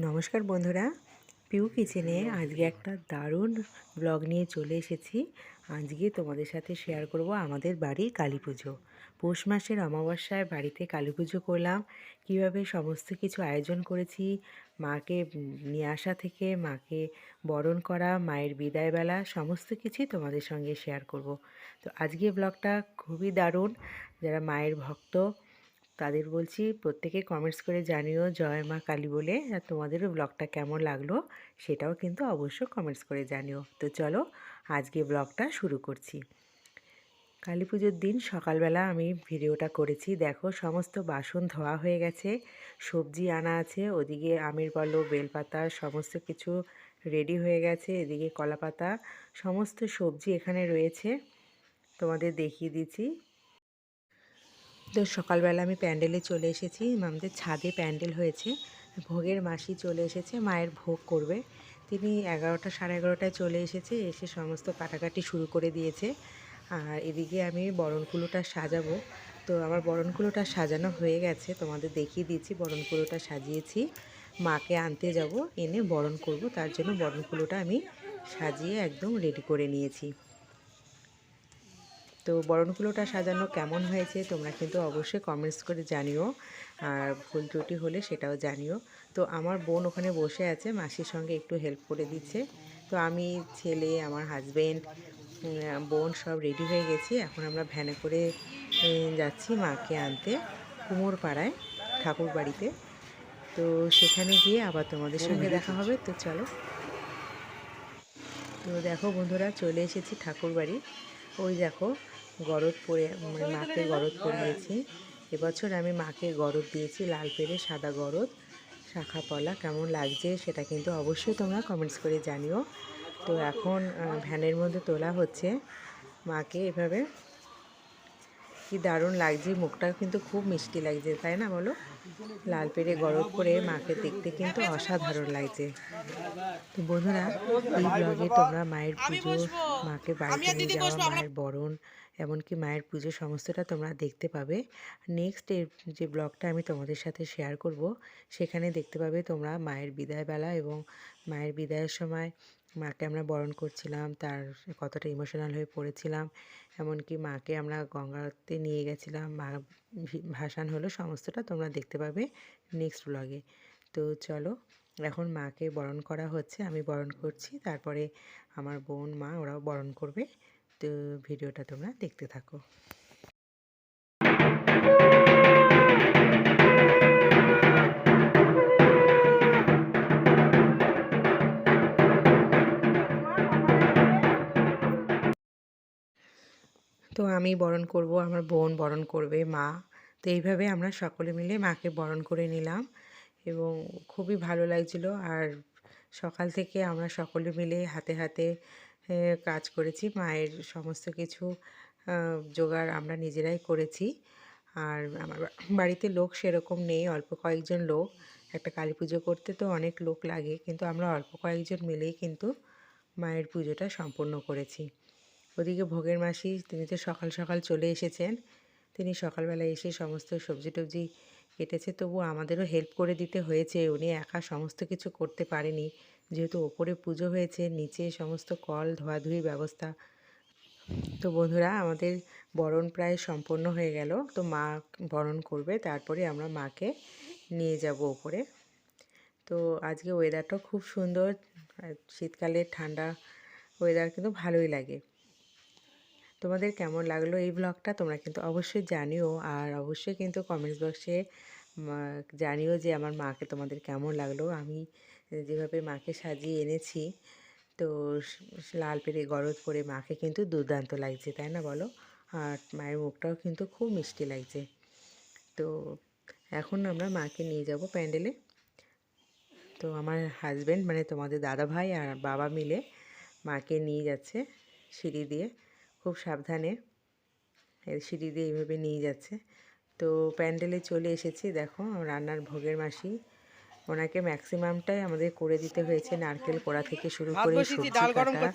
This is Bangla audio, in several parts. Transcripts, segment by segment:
নমস্কার বন্ধুরা। পিউ কিচেনে আজকে একটা দারুণ ব্লগ নিয়ে চলে এসেছি। আজকে তোমাদের সাথে শেয়ার করব আমাদের বাড়ির কালী পুজো। পৌষ মাসের অমাবস্যায় বাড়িতে কালী পুজো করলাম। কীভাবে সমস্ত কিছু আয়োজন করেছি, মাকে নিয়ে আসা থেকে, মাকে বরণ করা, মায়ের বিদায়বেলা, সমস্ত কিছুই তোমাদের সঙ্গে শেয়ার করব। তো আজকে ব্লগটা খুবই দারুণ। যারা মায়ের ভক্ত তাদের বলছি, প্রত্যেকে কমেন্টস করে জানিও জয় মা কালী বলে, আর তোমাদেরও ব্লগটা কেমন লাগল সেটাও কিন্তু অবশ্য কমেন্টস করে জানিও। তো চলো, আজকে ব্লগটা শুরু করছি। কালী পুজোর দিন সকালবেলা আমি ভিডিওটা করেছি। দেখো, সমস্ত বাসন ধোয়া হয়ে গেছে, সবজি আনা আছে, ওদিকে আমের বলো বেলপাতা, সমস্ত কিছু রেডি হয়ে গেছে, এদিকে কলাপাতা, সমস্ত সবজি এখানে রয়েছে। তোমাদের দেখিয়ে দিচ্ছি। তো সকালবেলা আমি প্যান্ডেলে চলে এসেছি। আমাদের ছাদে প্যান্ডেল হয়েছে। ভোগের মাসি চলে এসেছে, মায়ের ভোগ করবে। তিনি এগারোটা, সাড়ে এগারোটায় চলে এসেছে, এসে সমস্ত কাটাকাটি শুরু করে দিয়েছে। আর এদিকে আমি বরণকুলোটা সাজাবো। তো আমার বরণকুলোটা সাজানো হয়ে গেছে, তোমাদের দেখিয়ে দিয়েছি বরণকুলোটা সাজিয়েছি। মাকে আনতে যাব, এনে বরণ করব, তার জন্য বরণকুলোটা আমি সাজিয়ে একদম রেডি করে নিয়েছি। তো বরণকুলোটা সাজানো কেমন হয়েছে তোমরা কিন্তু অবশ্যই কমেন্টস করে জানিও। আর ভুল ত্রুটি হলে সেটাও জানিও। তো আমার বোন ওখানে বসে আছে, মাসির সঙ্গে একটু হেল্প করে দিচ্ছে। তো আমি, ছেলে, আমার হাজব্যান্ড বোন সব রেডি হয়ে গেছি। এখন আমরা ভ্যানে করে যাচ্ছি মাকে আনতে কুমোর পাড়ায়, ঠাকুর বাড়িতে। তো সেখানে গিয়ে আবার তোমাদের সঙ্গে দেখা হবে। তো চলো। তো দেখো বন্ধুরা, চলে এসেছি ঠাকুর বাড়ি। ওই দেখো গরদ পরে মানে মাকে গরদ পরিয়েছি। এবছর আমি মাকে গরদ দিয়েছি, লাল পেরে সাদা গরদ, শাখা পলা, কেমন লাগছে সেটা কিন্তু অবশ্যই তোমরা কমেন্টস করে জানিও। তো এখন ভ্যানের মধ্যে তোলা হচ্ছে, মাকে এভাবে কি দারুণ লাগছে মুখটা কিন্তু খুব মিষ্টি লাগছে তাই না বলো? লাল পেরে গরম করে মাকে দেখতে কিন্তু অসাধারণ লাগছে। তো বন্ধুরা এই ব্লগে তোমরা মায়ের পুজো মাকে বাড়িতে নিয়ে যাওয়া মায়ের বরণ এমনকি মায়ের পুজো সমস্তটা তোমরা দেখতে পাবে। নেক্সট এর যে ব্লগটা আমি তোমাদের সাথে শেয়ার করব সেখানে দেখতে পাবে তোমরা মায়ের বিদায়বেলা এবং মায়ের বিদায়ের সময় মাকে আমরা বরণ করছিলাম তার কতটা ইমোশনাল হয়ে পড়েছিলাম এমনকি মাকে আমরা গঙ্গাতে নিয়ে গেছিলাম, মা ভাসান হলো সমস্তটা তোমরা দেখতে পাবে নেক্সট ব্লগে তো চলো, এখন মাকে বরণ করা হচ্ছে, আমি বরণ করছি, তারপরে আমার বোন, মা ওরাও বরণ করবে। তো ভিডিওটা তোমরা দেখতে থাকো। আমি বরণ করব, আমার বোন বরণ করবে, মা। তো এইভাবে আমরা সকলে মিলে মাকে বরণ করে নিলাম এবং খুবই ভালো লাগছিল। আর সকাল থেকে আমরা সকলে মিলে হাতে হাতে কাজ করেছি। মায়ের সমস্ত কিছু জোগাড় আমরা নিজেরাই করেছি। আর আমার বাড়িতে লোক সেরকম নেই, অল্প কয়েকজন লোক। একটা কালী পুজো করতে তো অনেক লোক লাগে, কিন্তু আমরা অল্প কয়েকজন মিলেই কিন্তু মায়ের পুজোটা সম্পূর্ণ করেছি। ওদিকে ভোগের মাসি তিনি তো সকাল সকাল চলে এসেছেন। তিনি সকালবেলা এসে সমস্ত সবজি টবজি কেটেছে, তবু আমাদেরও হেল্প করে দিতে হয়েছে। উনি একা সমস্ত কিছু করতে পারেনি। যেহেতু ওপরে পুজো হয়েছে, নিচে সমস্ত কল ধোয়াধুয়ি ব্যবস্থা। তো বন্ধুরা, আমাদের বরণ প্রায় সম্পন্ন হয়ে গেল। তো মা বরণ করবে, তারপরে আমরা মাকে নিয়ে যাব ওপরে। তো আজকে ওয়েদারটাও খুব সুন্দর। শীতকালে ঠান্ডা ওয়েদার কিন্তু ভালোই লাগে। তোমাদের কেমন লাগল এই ব্লগটা তোমরা কিন্তু অবশ্যই জানিও। আর অবশ্যই কিন্তু কমেন্টস বক্সে জানিও যে আমার মাকে তোমাদের কেমন লাগল। আমি যেভাবে মাকে সাজিয়ে এনেছি, তো লাল পেরে গরজ পরে মাকে কিন্তু দুর্দান্ত লাগছে, তাই না বলো? আর মায়ের মুখটাও কিন্তু খুব মিষ্টি লাগছে। তো এখন আমরা মাকে নিয়ে যাব প্যান্ডেলে। তো আমার হাজব্যান্ড মানে তোমাদের দাদা ভাই আর বাবা মিলে মাকে নিয়ে যাচ্ছে সিঁড়ি দিয়ে। খুব সাবধানে। সিঁড়ি দিয়ে এইভাবে নিয়ে যাচ্ছে। তো প্যান্ডেলে চলে এসেছি দেখো রান্নার ভোগের মাসি। ওনাকে ম্যাক্সিমামটাই আমাদের করে দিতে হয়েছে নারকেল কোড়া থেকে শুরু করে সবজি কাটা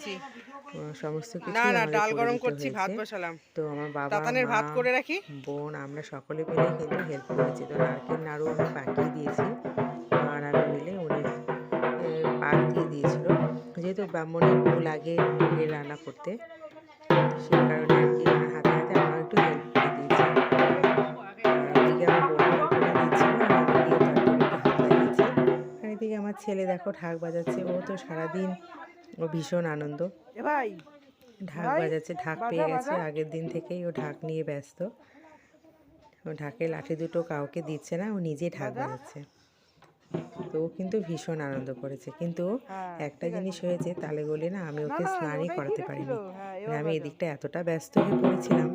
সমস্ত কিছু না না ডাল গরম করছি ভাত বসালাম। তো আমার বাবা তাতানের ভাত করে রাখি। বোন আমরা সকলে মিলে কিন্তু হেল্প করেছি। তো নারকেল নাড়ু আমি পাকিয়ে দিয়েছি আর আমি মিলে উনি ব্রাহ্মণের বউ লাগে ভোগের রান্না করতে সেই কারণে আর কি আমার হাতে হাতে আমার একটু হেল্প করে দিয়েছে। ওদিকে আমার বৌমা করে দিচ্ছিল আর তারপরে একটু হাত লাগিয়েছি। আর এদিকে আমার ছেলে দেখো ঢাক বাজাচ্ছে ও তো সারাদিন ও ভীষণ আনন্দ। ভাই ঢাক বাজাচ্ছে ঢাক পেয়ে গেছে আগের দিন থেকেই ও ঢাক নিয়ে ব্যস্ত। ও ঢাকের লাঠি দুটো কাউকে দিচ্ছে না ও নিজে ঢাক বাজাচ্ছে। তো ও কিন্তু ভীষণ আনন্দ করেছে। কিন্তু হ্যাঁ, একটা জিনিস হয়েছে তালে গলে না আমি ওকে স্নানই করাতে পারিনি। হ্যাঁ, মানে আমি এদিকটা এতটা ব্যস্ত হয়ে পড়েছিলাম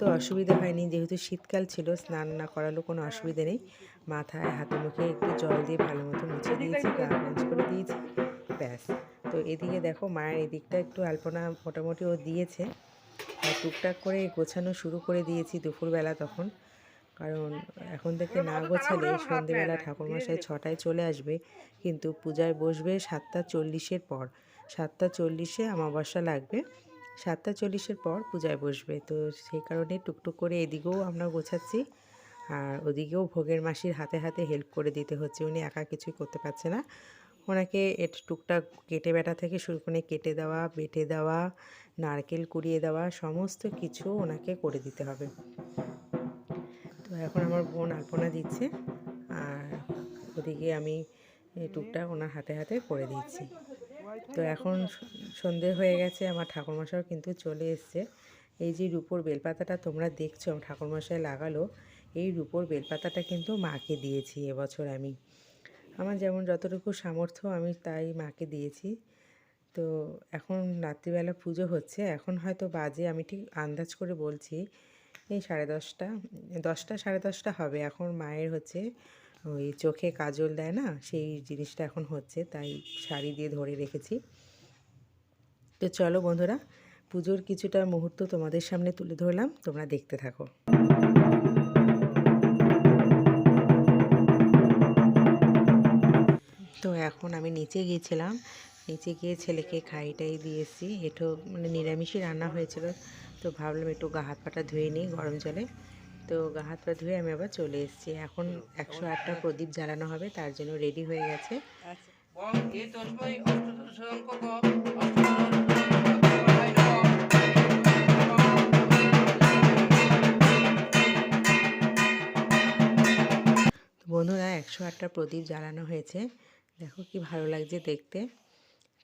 তো অসুবিধা হয়নি। যেহেতু শীতকাল ছিল স্নান না করালেও কোনো অসুবিধে নেই। মাথায় হাতে মুখে একটু জল দিয়ে ভালো মতো মুছে দিয়েছি গা করে দিয়েছি ব্যাস। তো এদিকে দেখো মায়ের এদিকটা একটু আলপনা মোটামুটি ও দিয়েছে। আর টুকটাক করে গোছানো শুরু করে দিয়েছি দুপুরবেলা তখন। কারণ এখন থেকে না গোছালে সন্ধেবেলা ঠাকুরমশাই ছটায় চলে আসবে কিন্তু পূজায় বসবে সাতটা চল্লিশের পর। সাতটা চল্লিশে আমাবস্যা লাগবে। সাতটা চল্লিশের পর পূজায় বসবে। তো সেই কারণে টুকটুক করে এদিকেও আমরা গোছাচ্ছি আর ওদিকেও ভোগের মাসির হাতে হাতে হেল্প করে দিতে হচ্ছে। উনি একা কিছুই করতে পারছে না। ওনাকে এর টুকটাক কেটে বেটা থেকে শুরু করে কেটে দেওয়া বেটে দেওয়া নারকেল কুড়িয়ে দেওয়া সমস্ত কিছু ওনাকে করে দিতে হবে। এখন আমার বোন আলপনা দিচ্ছে আর ওদিকে আমি টুকটাক ওনার হাতে হাতে করে দিচ্ছি। তো এখন সন্ধে হয়ে গেছে, আমার ঠাকুরমশাও কিন্তু চলে এসছে। এই যে রূপোর বেলপাতাটা তোমরা দেখছ, আমার ঠাকুরমশাই লাগালো, এই রূপোর বেলপাতাটা কিন্তু মাকে দিয়েছি এবছর আমি। আমার যেমন যতটুকু সামর্থ্য আমি তাই মাকে দিয়েছি। তো এখন রাত্রিবেলা পুজো হচ্ছে, এখন হয়তো বাজে, আমি ঠিক আন্দাজ করে বলছি এই সাড়ে দশটা দশটা সাড়ে দশটা হবে। এখন মায়ের হচ্ছে ওই চোখে কাজল দেয় না, সেই জিনিসটা এখন হচ্ছে, তাই শাড়ি দিয়ে ধরে রেখেছি। তো চলো বন্ধুরা, পুজোর কিছুটা মুহূর্ত তোমাদের সামনে তুলে ধরলাম, তোমরা দেখতে থাকো। তো এখন আমি নিচে গিয়েছিলাম, নিচে গিয়ে ছেলেকে খাইটাই দিয়েছি একটু মানে নিরামিষই রান্না হয়েছিল। তো ভাবলাম একটু গা হাত পাটা ধুয়ে নিই গরম জলে। তো গা হাত পা ধুয়ে আমি আবার চলে এসেছি। এখন একশো আটটা প্রদীপ জ্বালানো হবে, তার জন্য রেডি হয়ে গেছে। বন্ধুরা, একশো আটটা প্রদীপ জ্বালানো হয়েছে। দেখো কি ভালো লাগছে দেখতে।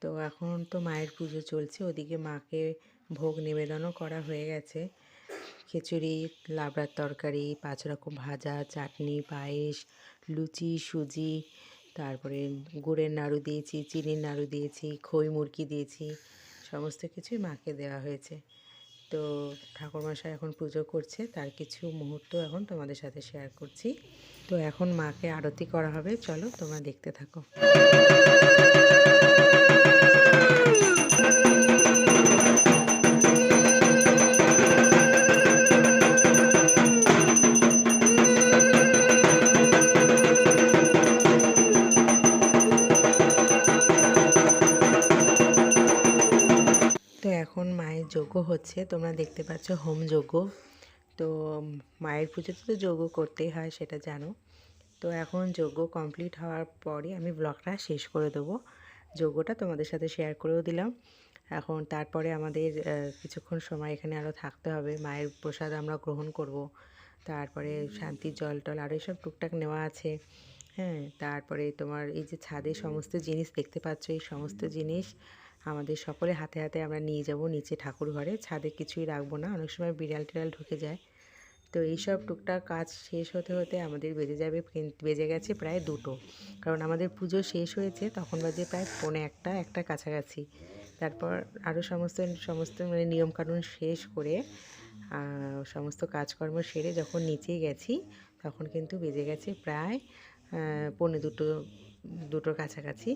তো এখন তো মায়ের পুজো চলছে, ওদিকে মাকে ভোগ নিবেদনও করা হয়ে গেছে। খিচুড়ি, লাবড়ার তরকারি, পাঁচ রকম ভাজা, চাটনি, পায়েস, লুচি, সুজি, তারপরে গুড়ের নাড়ু দিয়েছি, চিনির নাড়ু দিয়েছি, খই মুরকি দিয়েছি, সমস্ত কিছুই মাকে দেওয়া হয়েছে। তো ঠাকুরমশাই এখন পুজো করছে, তার কিছু মুহূর্ত এখন তোমাদের সাথে শেয়ার করছি। তো এখন মাকে আরতি করা হবে, চলো তোমরা দেখতে থাকো। যজ্ঞ হচ্ছে, তোমরা দেখতে পাচ্ছ হোম যজ্ঞ তো মায়ের পুজোতে তো যজ্ঞ করতেই হয়, সেটা জানো। তো এখন যজ্ঞ কমপ্লিট হওয়ার পরই আমি ব্লগটা শেষ করে দেবো। যজ্ঞটা তোমাদের সাথে শেয়ার করেও দিলাম। এখন তারপরে আমাদের কিছুক্ষণ সময় এখানে আরও থাকতে হবে। মায়ের প্রসাদ আমরা গ্রহণ করব। তারপরে শান্তির জল টল আরও এসব টুকটাক নেওয়া আছে। হ্যাঁ তারপরে তোমার এই যে ছাদে সমস্ত জিনিস দেখতে পাচ্ছ, এই সমস্ত জিনিস আমাদের সকলে হাতে হাতে আমরা নিয়ে যাব নিচে ঠাকুর ঘরে। ছাদে কিছুই রাখব না, অনেক সময় বিড়াল টিড়াল ঢুকে যায়। তো এইসব টুকটাক কাজ শেষ হতে হতে আমাদের বেজে যাবে বেজে গেছে প্রায় দুটো। কারণ আমাদের পুজো শেষ হয়েছে, তখন বাজে প্রায় পৌনে একটা একটা কাছাকাছি। তারপর আরও সমস্ত সমস্ত মানে নিয়মকানুন শেষ করে সমস্ত কাজকর্ম সেরে যখন নিচে গেছি, তখন কিন্তু বেজে গেছে প্রায় পৌনে দুটো, দুটোর কাছাকাছি।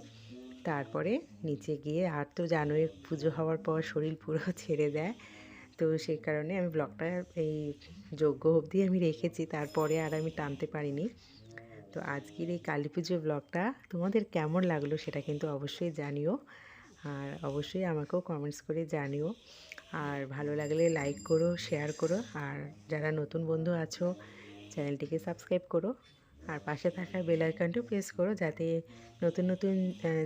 তারপরে নিচে গিয়ে, আর তো জানোই পুজো হওয়ার পর শরীর পুরো ছেড়ে দেয়। তো সেই কারণে আমি ব্লগটা এই যোগ্য অবধি আমি রেখেছি, তারপরে আর আমি টানতে পারিনি। তো আজকের এই কালী পুজো ব্লগটা তোমাদের কেমন লাগল সেটা কিন্তু অবশ্যই জানিও। আর অবশ্যই আমাকেও কমেন্টস করে জানিও। আর ভালো লাগলে লাইক করো শেয়ার করো। আর যারা নতুন বন্ধু আছো চ্যানেলটিকে সাবস্ক্রাইব করো। আর পাশে থাকা বেল আইকনটিও প্রেস করো যাতে নতুন নতুন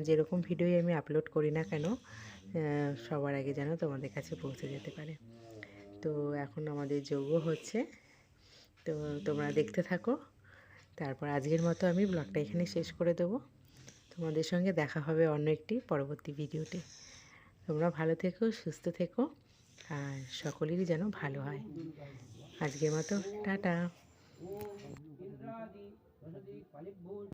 যেরকম ভিডিওই আমি আপলোড করি না কেন সবার আগে যেন তোমাদের কাছে পৌঁছে যেতে পারে। তো এখন আমাদের যোগ্য হচ্ছে। তো তোমরা দেখতে থাকো। তারপর আজকের মতো আমি ব্লগটা এখানে শেষ করে দেবো। তোমাদের সঙ্গে দেখা হবে অন্য একটি পরবর্তী ভিডিওতে তোমরা ভালো থেকো, সুস্থ থেকো, আর সকলেরই যেন ভালো হয়। আজকের মতো, টাটা। Palibol.